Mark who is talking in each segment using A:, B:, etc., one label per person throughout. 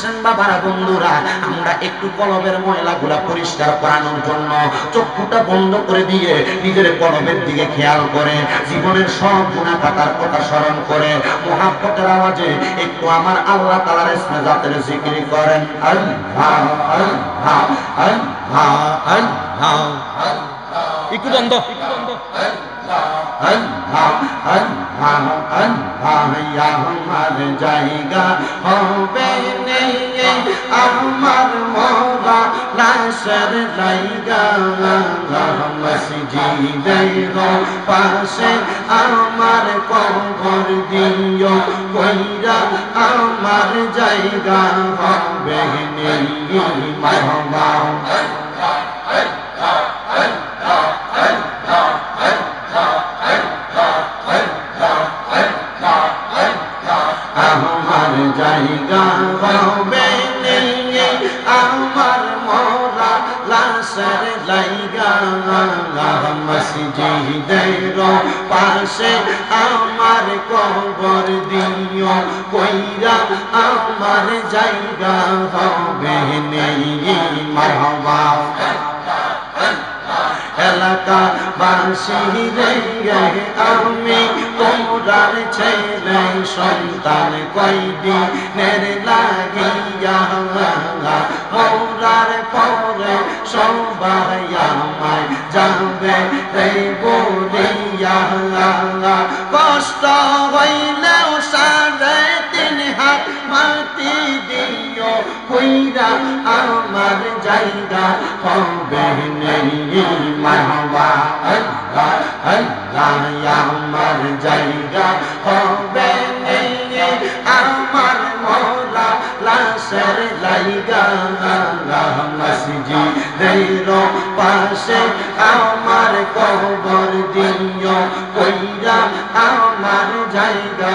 A: আসেন বাবারা বন্ধুরা আমরা একটু কলবের ময়লাগুলা পরিষ্কার করানোর জন্য চক্ষুটা বন্ধ করে দিয়ে নিজের কলবের দিকে খেয়াল করে জীবনের সব গুণা কাটার কথা স্মরণ করে মহাব্বতের আওয়াজে একটু আমার আল্লাহ তালার ইসমে জাতের জিকিরি করেন। আল্লাহ
B: একটু বন্ধ।
A: আল্লাহ আল্লাহ আল্লাহ, আমার জায়গা হবে নেই। আমার মোরা লাশের জায়গা মসজিদের পাশে আমার কবর দিও। কইরা আমার জায়গা হবে নেই মাহবা আমার জায়গা হবে আমার মরা লাশের জায়গা মসজিদের পাশে আমার কবর দিও, কইরা আমার জায়গা হবে নেই মারহাবা এলাকা বাসি রে আমি তোমরার ছেলে সন্তান কয়দিনের লাগিয়া মোরার পরে সবাই যাবে রে বলিয়া কষ্ট হইলেও সাড়ে আমার জায়গা হবে নেই মাহবা আল্লাহ আল্লাহ, আমার জায়গা হবে নেই। আমার মোলা লাশের লাইগা মসজিদের পাশে আমার কবর দিও, কইরা আমার জায়গা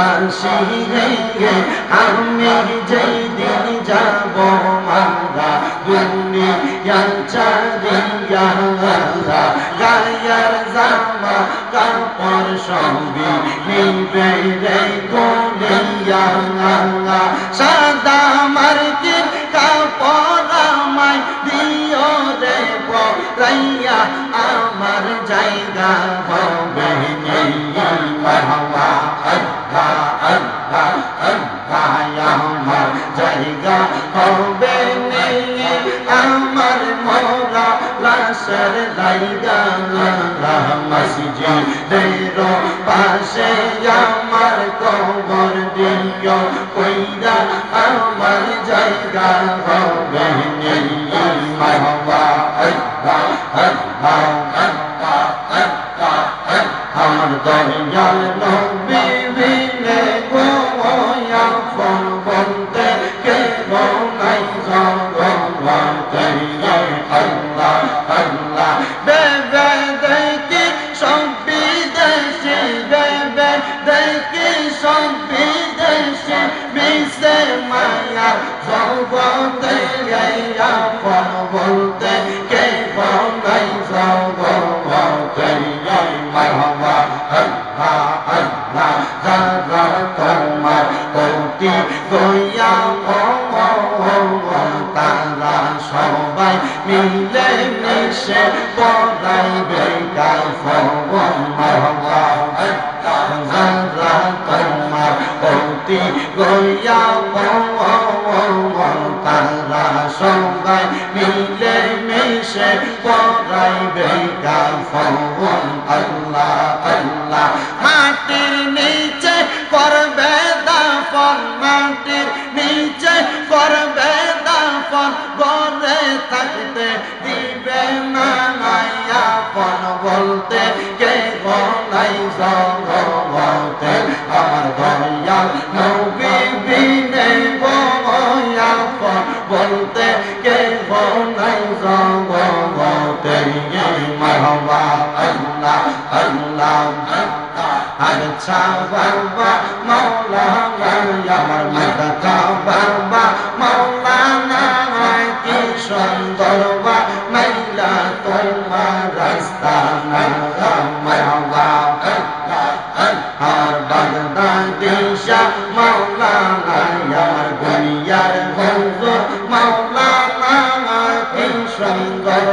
A: জগৎবাসী রে আমি যেই দিন যাব মারা দুনিয়া চারিয়া গায়ার জামা কাপড় সবই নিবে রে গলিয়া সাদা মার্কিন কাপড় আমায় দিও রে পরাইয়া আমার জায়গা হবে নেই মাহওয়া জায়গা হবে নেই আমার মোরা লাশের জায়গা মসজিদের পাশে আমার কবর দিও কইরা আমার জায়গা হবে নেই আল্লাহ আল্লাহ আল্লাহ আমার দয়াল নবী বিনে গোয়া ফল বলতে কে নাই জগতে আল্লাহ আল্লাহ বেবে দেখি সব বিদেশি বেবে দেখি সব বিদেশি মিশে মায়া জগতে ফল বলতে কে নাই জগতে মারহাবা আল্লাহ আল্লাহ যারা তোমার অতি গইয়া তারা সবাই মিলে মিশে কাফন মারহাবা যারা তোমার অতি গইয়া তারা সবাই মিলে মিশে পড়াইবে কাফন আল্লাহ আল্লাহ ঘরে থাকতে দিবে না নাইয়া পন বলতে, কে গলাই সঙ্গ বলতে আমার দয়াল নবী বিনে গয়া পন বলতে, কে গলাই সঙ্গ বলতে মারবা আল্লাহ আল্লাহ আচ্ছা বাবা মাওলানা, আমার মাতা বাবা মাওলানা। সুন্দর বা মাইলা তোমার রাস্তা আর বাগদাদি শাহ মাওলানা আমার দুনিয়ার হুজুর মাওলানা সুন্দর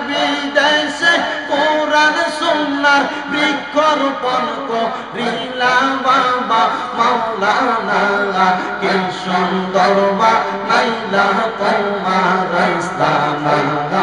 A: বিদেশে কোরআন সুন্নার বৃক্ষরোপণ করিলা বাবা মাওলানা কি সুন্দর বা নাইলা তোমার রাস্তা না